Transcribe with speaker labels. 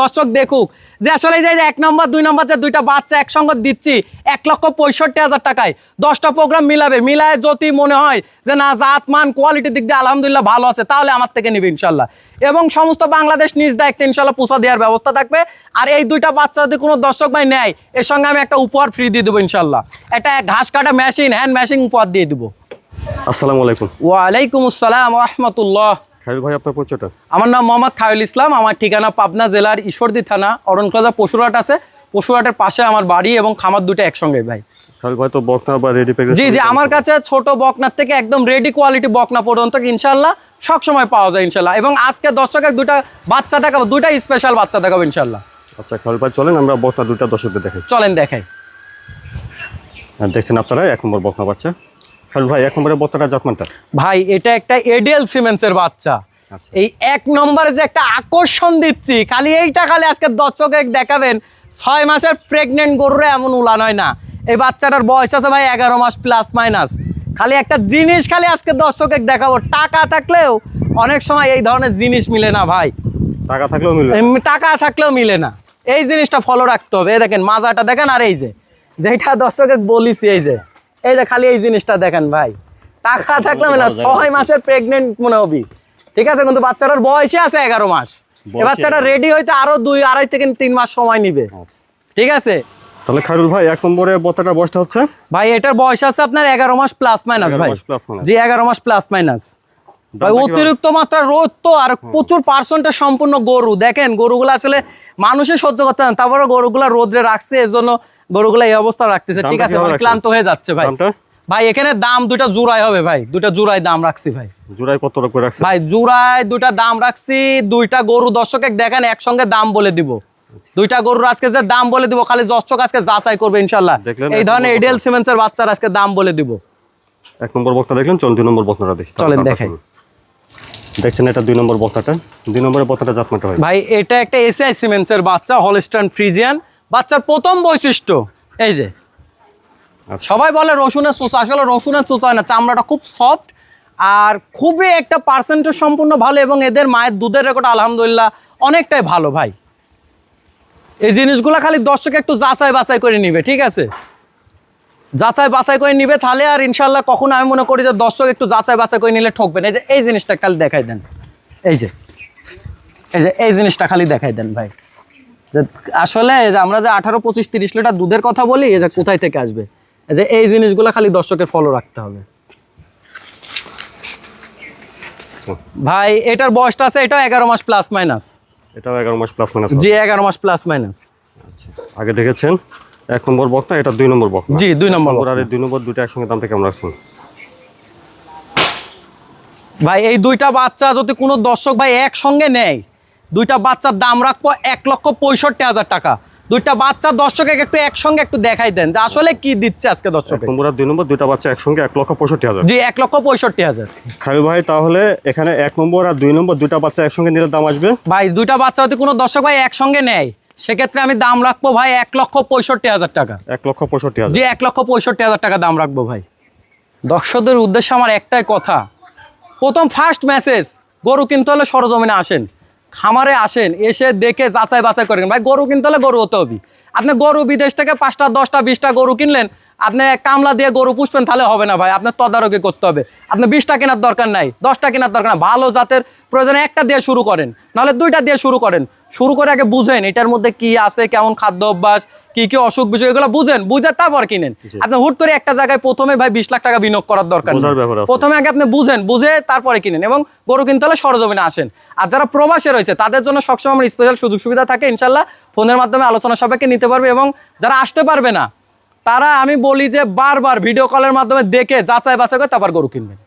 Speaker 1: দর্শক দেখুক যে আসলে যে এক নম্বর দুই নম্বর যে দুইটা বাচ্চা একসঙ্গে দিচ্ছি এক লক্ষ পঁয়ষট্টি হাজার টাকায়। দশটা প্রোগ্রাম মিলাবে। মিলায় যদি মনে হয় যে না জাত মান কোয়ালিটির দিক দিয়ে আলহামদুলিল্লাহ ভালো আছে তাহলে আমার থেকে নিবে ইনশাল্লাহ। এবং সমস্ত বাংলাদেশ নিজ দায়িত্বে ইনশাল্লাহ পুষা দেওয়ার ব্যবস্থা থাকবে। আর এই দুইটা বাচ্চা যদি কোনো দর্শক ভাই নেয় এর সঙ্গে আমি একটা উপহার ফ্রি দিয়ে দেবো ইনশাল্লাহ। একটা ঘাস কাটা মেশিন হ্যান্ড মেশিন উপহার দিয়ে দেবো।
Speaker 2: আসসালামু আলাইকুম।
Speaker 1: ওয়ালাইকুম আসসালাম রহমতুল্লাহ।
Speaker 2: খাইল ভাই আপনার পরিচয়টা?
Speaker 1: আমার নাম মোহাম্মদ খায়ুল ইসলাম আমার ঠিকানা পাবনা জেলার ঈশ্বরদী থানা অরণখোলা পশুরহাট আছে। পশুরহাটের পাশে আমার বাড়ি এবং খামার দুটো একসঙ্গে ভাই।
Speaker 2: খাইল ভাই তো বকনা বা রেডি
Speaker 1: জি জি আমার কাছে ছোট বকনার থেকে একদম রেডি কোয়ালিটি বকনা পর্যন্ত ইনশাল্লাহ সবসময় পাওয়া যায় ইনশাল্লাহ এবং আজকে দর্শকের দুটা বাচ্চা দেখাবো দুইটা স্পেশাল বাচ্চা দেখাবো ইনশাল্লাহ
Speaker 2: আচ্ছা খাইল ভাই চলেন আমরা বকনা দুইটা দর্শকদের দেখাই।
Speaker 1: চলেন দেখাই।
Speaker 2: দেখছেন আপনারা এক নম্বর বকনা বাচ্চা। খাইল ভাই এক নম্বরের বকনাটা জাতমানটা?
Speaker 1: ভাই এটা একটা এডিএল সিমেন্সের বাচ্চা।
Speaker 2: আচ্ছা।
Speaker 1: এই এক নম্বরে যে একটা আকর্ষণ দিচ্ছি খালি এইটা খালি আজকে দর্শকে দেখাবেন ছয় মাসের প্রেগনেন্ট গরুরে এমন উলান হয় না। এই বাচ্চাটার বয়স আছে ভাই এগারো মাস প্লাস মাইনাস খালি একটা জিনিস খালি আজকে দর্শকে দেখাবো টাকা থাকলেও অনেক সময় এই ধরনের জিনিস মিলে না ভাই।
Speaker 2: টাকা থাকলেও
Speaker 1: এমনি টাকা থাকলেও মিলে না। এই জিনিসটা ফলো রাখতে হবে। দেখেন মাজাটা দেখেন আর এই যে যেটা দর্শকে বলিছি এই যে। এই যে খালি এই জিনিসটা দেখেন ভাই। টাকা থাকলেও মিলে না ছয় মাসের প্রেগনেন্ট মনে হবি। ঠিক আছে কিন্তু বাচ্চাটার বয়সে আছে এগারো মাস। এই বাচ্চাটা রেডি হইতে আরও দুই আড়াই থেকে তিন মাস সময় নিবে।
Speaker 2: আচ্ছা।
Speaker 1: ঠিক আছে?
Speaker 2: তাহলে খাইরুল ভাই এক নম্বরে বয়সটা হচ্ছে?
Speaker 1: ভাই এটার বয়স আছে আপনার এগারো মাস প্লাস মাইনাস ভাই। জি এগারো মাস প্লাস মাইনাস ভাই অতিরিক্ত মাত্রা রোদ তো আর প্রচুর পার্সেন্টের সম্পূর্ণ গরু। দেখেন গরুগুলো আসলে মানুষে সহ্য করতে না। তারপরে গরুগুলা রোদ্রে রাখছে এর জন্য গরুগুলা এই অবস্থা রাখতেছে। ঠিক আছে ভাই, ক্লান্ত হয়ে যাচ্ছে ভাই। ভাই এখানে দাম দুটা জোড়াই হবে ভাই। দুটা জোড়াই দাম রাখছি ভাই।
Speaker 2: জোড়ায় কত টাকা করে রাখছেন?
Speaker 1: ভাই জোড়ায় দুটা দাম রাখছি। দুইটা গরু দর্শকে দেখেন একসঙ্গে দাম বলে দিব। দুইটা গরুর আজকে যে দাম বলে দিব খালি দর্শক আজকে যাচাই করবে ইনশাল্লাহ এই ধরনের এডিএল সিমেন্সের বাচ্চার আজকে দাম বলে দিব।
Speaker 2: এক নম্বর বকনা দেখলেন চলুন দুই নম্বর বকনাটা দেখি।
Speaker 1: চলেন দেখাই।
Speaker 2: দেখছেন এটা দুই নম্বর বকনাটা দুই নম্বরের বকনাটা জাতমানটা হয়।
Speaker 1: ভাই এটা একটা এসআই সিমেন্টসের বাচ্চা হলস্টান ফ্রিজিয়ান বাচ্চার প্রথম বৈশিষ্ট্য এই যে।
Speaker 2: আচ্ছা।
Speaker 1: সবাই বলে রসুনের চোচা আসলে রসুনের চোচা হয় না চামড়াটা খুব সফট আর খুবই একটা পার্সেন্টেজ সম্পূর্ণ ভালো এবং এদের মায়ের দুধের রেকর্ড আলহামদুলিল্লাহ অনেকটাই ভালো ভাই। এই জিনিসগুলো খালি দর্শক একটু যাচাই বাছাই করে নিবে ঠিক আছে? যাচাই বাছাই করে নিবে তাহলে আর ইনশাল্লাহ কখনো আমি মনে করি যে দর্শক একটু যাচাই বাছাই করে নিলে ঠকবে না। এই যে এই জিনিসটা খালি দেখাই দেন। এই যে এই যে এই জিনিসটা খালি দেখাই দেন ভাই। যে আসলে যে আমরা যে আঠারো পঁচিশ তিরিশ লিটার দুধের কথা বলি যে কোথায় থেকে আসবে? যে এই জিনিসগুলো খালি দর্শকের ফলো রাখতে হবে। ভাই এটার বয়সটা আছে এটা এগারো মাস প্লাস মাইনাস
Speaker 2: এটাও এগারো মাস প্লাস মাইনাস
Speaker 1: জি এগারো মাস প্লাস মাইনাস
Speaker 2: আচ্ছা আগে দেখেছেন? এক নম্বর বকনা এটা দুই নম্বর বকনা
Speaker 1: জি দুই নম্বর
Speaker 2: আর দুই নম্বর দুইটা একসঙ্গে দামটা কেমন রাখছেন
Speaker 1: ভাই এই দুইটা বাচ্চা যদি কোনো দর্শক ভাই একসঙ্গে নেয় দুইটা বাচ্চার দাম রাখব এক লক্ষ পঁয়ষট্টি হাজার টাকা। দুইটা বাচ্চা দর্শকে একটু একসঙ্গে একটু দেখাই দেন যে আসলে কি দিচ্ছে আজকে দর্শক
Speaker 2: আর দুই নম্বর দুইটা বাচ্চা একসঙ্গে এক লক্ষ পঁয়ষট্টি হাজার।
Speaker 1: জি এক লক্ষ পঁয়ষট্টি হাজার।
Speaker 2: খাবি ভাই তাহলে এখানে এক নম্বর আর দুই নম্বর দুইটা বাচ্চা একসঙ্গে নিলে দাম আসবে?
Speaker 1: ভাই দুইটা বাচ্চা যদি কোনো দর্শক ভাই একসঙ্গে নেয় সেক্ষেত্রে আমি দাম রাখব ভাই এক লক্ষ পঁয়ষট্টি হাজার টাকা।
Speaker 2: এক লক্ষ পঁয়ষট্টি হাজার।
Speaker 1: জি এক লক্ষ পঁয়ষট্টি হাজার টাকা দাম রাখব ভাই। দর্শকদের উদ্দেশ্যে আমার একটাই কথা। প্রথম ফার্স্ট মেসেজ গরু কিনতে হলে সরজমিনে আসেন। খামারে আসেন, এসে দেখে যাচাই বাছাই করেন। ভাই, গরু কিনতে হলে গরু হতে হবে। আপনি গরু বিদেশ থেকে পাঁচটা, দশটা, বিশটা গরু কিনলেন, আপনি কামলা দিয়ে গরু পুষবেন, তাহলে হবে না ভাই। আপনার তদারকি করতে হবে। আপনি বিশটা কেনার দরকার নাই, দশটা কেনার দরকার নাই। ভালো জাতের প্রয়োজনে একটা দিয়ে শুরু করেন, নাহলে দুইটা দিয়ে শুরু করেন। শুরু করে আগে বুঝেন, এটার মধ্যে কি আছে, কেমন খাদ্য অভ্যাস কি কি অসুখ বিসুখ এগুলো বুঝেন বুঝে তারপর কিনেন। আপনি হুট করে একটা জায়গায় প্রথমে ভাই বিশ লাখ টাকা বিনিয়োগ করার দরকার। প্রথমে আগে আপনি বুঝেন বুঝে তারপরে কিনেন এবং গরু কিনতে হলে সরজমিনে আসেন। আর যারা প্রবাসে রয়েছে তাদের জন্য সবসময় আমার স্পেশাল সুযোগ সুবিধা থাকে ইনশাল্লাহ ফোনের মাধ্যমে আলোচনা সাপেক্ষে নিতে পারবে এবং যারা আসতে পারবে না তারা আমি বলি যে বারবার ভিডিও কলের মাধ্যমে দেখে যাচাই বাছাই করে তারপর গরু কিনবেন।